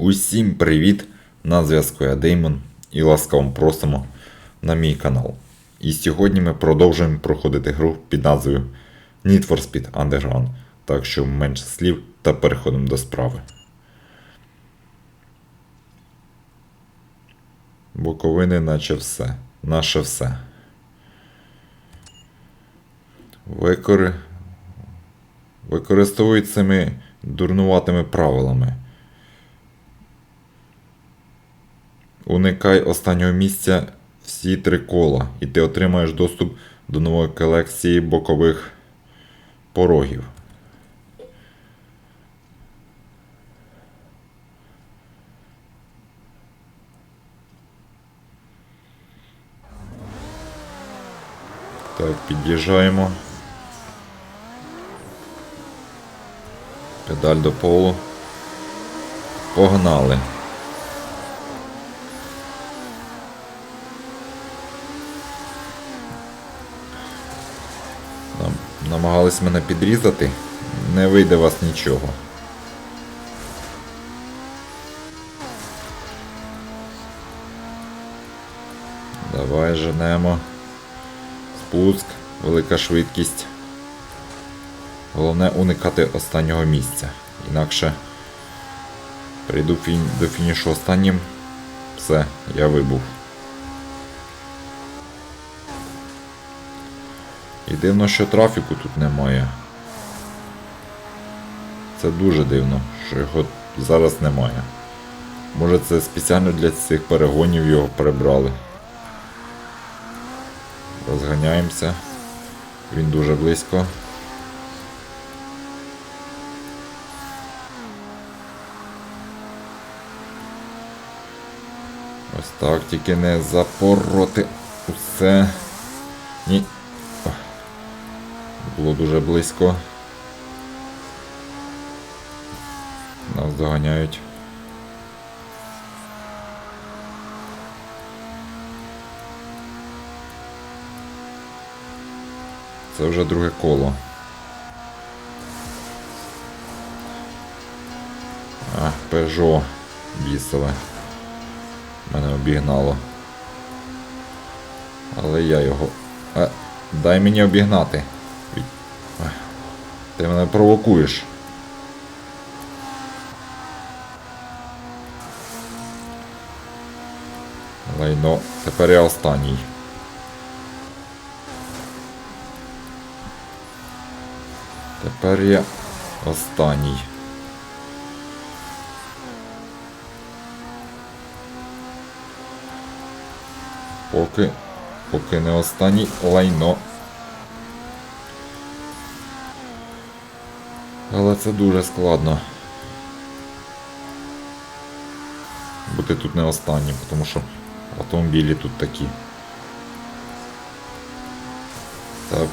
Усім привіт! На зв'язку я Деймон і ласкаво просимо на мій канал. І сьогодні ми продовжуємо проходити гру під назвою Need for Speed Underground. Так що менше слів та переходимо до справи. Буковини, наче все. Наше все. Викори... Використовують цими дурнуватими правилами. Уникай останнього місця всі три кола, і ти отримаєш доступ до нової колекції бокових порогів. Так, під'їжджаємо. Педаль до полу. Погнали. Нам намагались мене підрізати. Не вийде вас нічого. Давай женемо. Спуск, велика швидкість. Головне уникати останнього місця. Інакше прийду до фінішу останнім. Все, я вибув. І дивно, що трафіку тут немає. Це дуже дивно, що його зараз немає. Може це спеціально для цих перегонів його прибрали. Розганяємося. Він дуже близько. Ось так, тільки не запороти усе. Ні. Було дуже близько. Нас доганяють. Це вже друге коло. А, Пежо бісове. Мене обігнало. Але я його. А, дай мені обігнати. Ти мене провокуєш. Лайно, тепер я останній. Тепер я останній. Поки, поки не останній лайно. Але це дуже складно. Бути тут не останнім, тому що автомобілі тут такі. Так.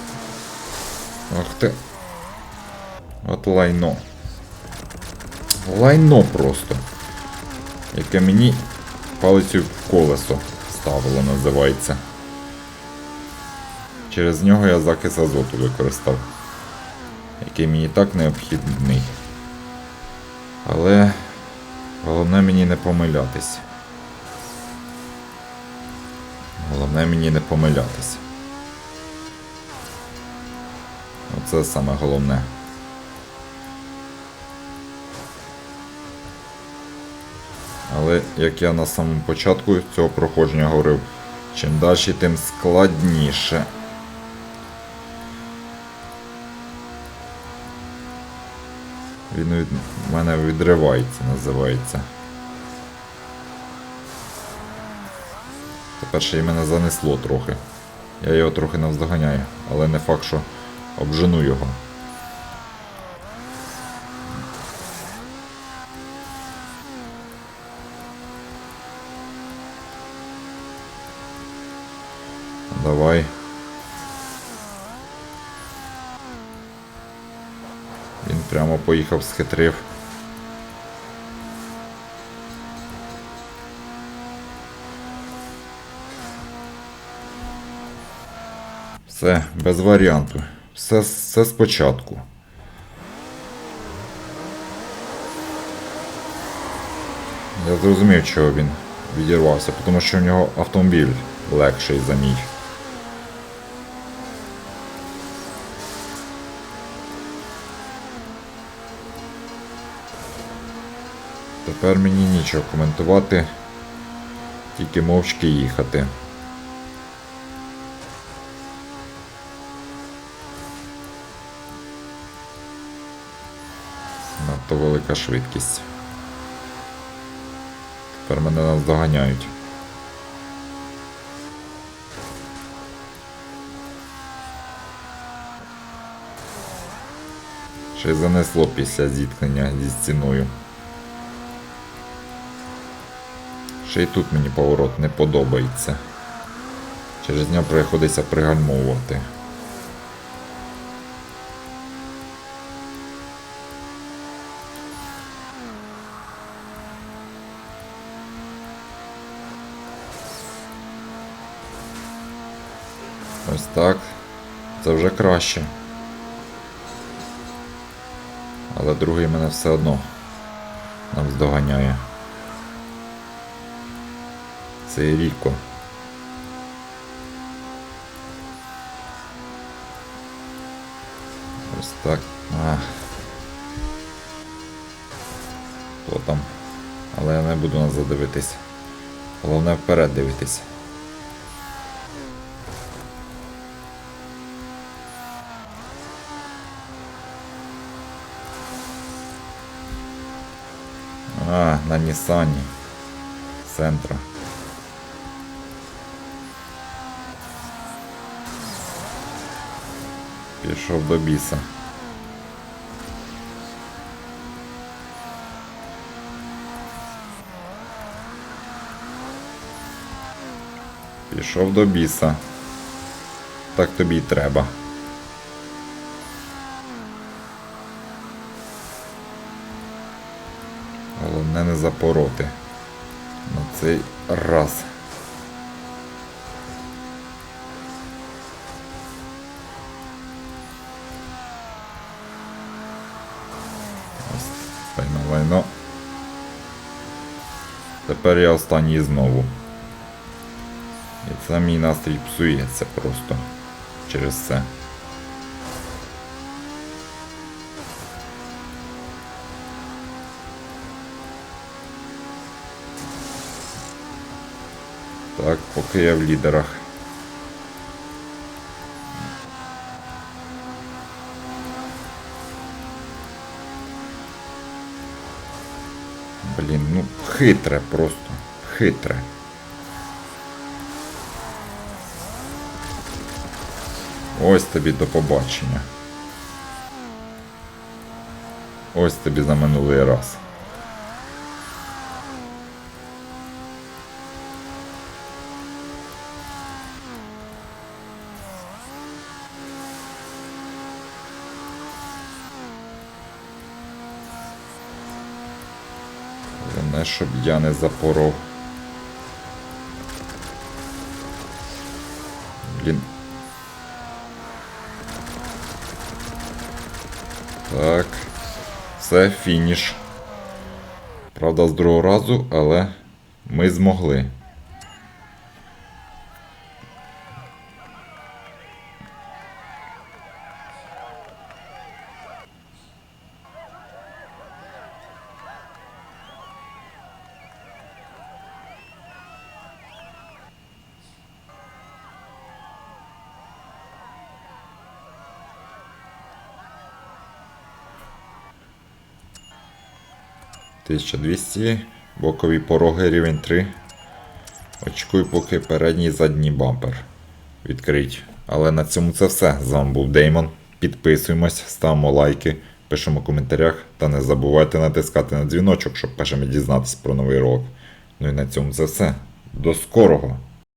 Ах ти. От лайно. Лайно просто. Яке мені палицю в колесо ставило, називається. Через нього я закис азоту використав. Який мені так необхідний. Але головне мені не помилятись. Головне мені не помилятись. Оце саме головне. Але як я на самому початку цього проходження говорив, чим далі, тим складніше. Він від мене відривається, називається. Тепер ще й мене занесло трохи. Я його трохи навздоганяю, але не факт, що обжену його. Давай. Він прямо поїхав, схитрив. Все, без варіанту. Все, все спочатку. Я зрозумів, чого він відірвався, тому що в нього автомобіль легший за мій. Тепер мені нічого коментувати, тільки мовчки їхати. Надто велика швидкість. Тепер мене нас доганяють. Ще занесло після зіткнення зі стіною. Ще й тут мені поворот не подобається. Через нього приходиться пригальмовувати. Ось так. Це вже краще. Але другий мене все одно нам здоганяє. Це Ріко. Ось так. А. Хто там? Але я не буду назад дивитись. Головне вперед дивитись. А, на Нісані. Центра. Пішов до біса. Пішов до біса. Так тобі й треба. Головне не запороти. На цей раз. Ось, Файно лайно. Тепер я останній знову. І це мій настрій псується просто через це. Так, поки я в лідерах. Блін, ну хитре просто. Хитре. Ось тобі до побачення. Ось тобі за минулий раз. Головне, щоб я не запоров. Блін. Так. Це фініш. Правда, з другого разу, але ми змогли. Тисяча двісті, бокові пороги рівень 3. Очікую, поки передній і задній бампер відкрить. Але на цьому це все. З вами був Деймон. Підписуємось, ставимо лайки, пишемо в коментарях та не забувайте натискати на дзвіночок, щоб першими дізнатися про новий ролик. Ну і на цьому це все. До скорого!